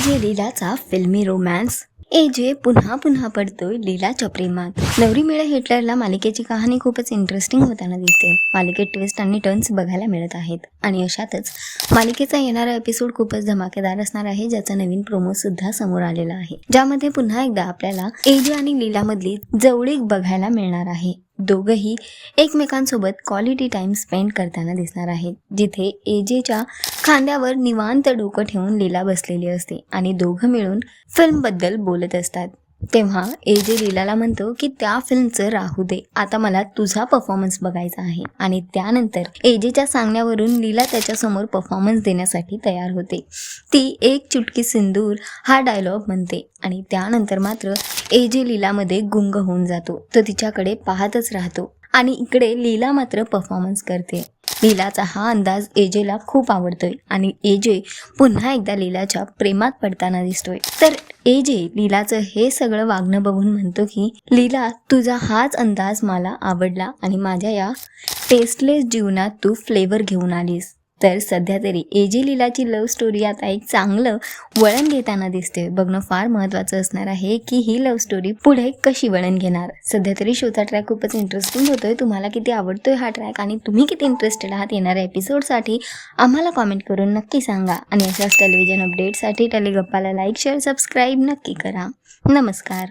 जे लीलाचा फिल्मी रोमॅन्स. ए जे पुन्हा पुन्हा पडतोय लीलाच्या प्रेमात नवरी मिळे हिटलरला मालिकेची कहाणी खूपच इंटरेस्टिंग होताना दिसते. मालिकेत ट्विस्ट आणि टर्न्स बघायला मिळत आहेत. आणि अशातच मालिकेचा येणारा एपिसोड खूपच धमाकेदार असणार आहे ज्याचा नवीन प्रोमो सुद्धा समोर आलेला आहे. ज्यामध्ये पुन्हा एकदा आपल्याला एजे आणि लीलामधली जवळीक बघायला मिळणार आहे. दोघंही एकमेकांसोबत क्वालिटी टाइम स्पेंड करताना दिसणार आहेत. जिथे एजेच्या खांद्यावर निवांत डोकं ठेवून लीला बसलेली असते आणि दोघं मिळून फिल्मबद्दल बोलत असतात. तेव्हा एजे लीलाला म्हणतो की त्या फिल्मचं राहू दे. आता मला तुझा परफॉर्मन्स बघायचा आहे. आणि त्यानंतर एजेच्या सांगण्यावरून लीला त्याच्यासमोर परफॉर्मन्स देण्यासाठी तयार होते. ती एक चुटकी सिंदूर हा डायलॉग म्हणते आणि त्यानंतर मात्र एजे लीलामध्ये गुंग होऊन जातो. तो तिच्याकडे पाहतच राहतो आणि इकडे लीला मात्र परफॉर्मन्स करते. लीलाचा हा अंदाज एजेला खूप आवडतोय आणि एजे पुन्हा एकदा लीलाच्या प्रेमात पडताना दिसतोय. तर एजे लीलाचं हे सगळं वागणं बघून म्हणतो की लीला तुझा हाच अंदाज मला आवडला आणि माझ्या या टेस्टलेस जीवनात तू फ्लेवर घेऊन आलीस. तर सध्या तरी एजे लीलाची लव्ह स्टोरी आता एक चांगलं वळण घेताना दिसते बघणं फार महत्त्वाचं असणार आहे की ही लव्ह स्टोरी पुढे कशी वळण घेणार? सध्या तरी शोचा ट्रॅक खूपच इंटरेस्टिंग होतोय. तुम्हाला किती आवडतोय हा ट्रॅक आणि तुम्ही किती इंटरेस्टेड आहात येणाऱ्या एपिसोडसाठी आम्हाला कॉमेंट करून नक्की सांगा. आणि अशाच टेलिव्हिजन अपडेटसाठी टेलिगप्पाला लाईक शेअर सबस्क्राईब नक्की करा. नमस्कार.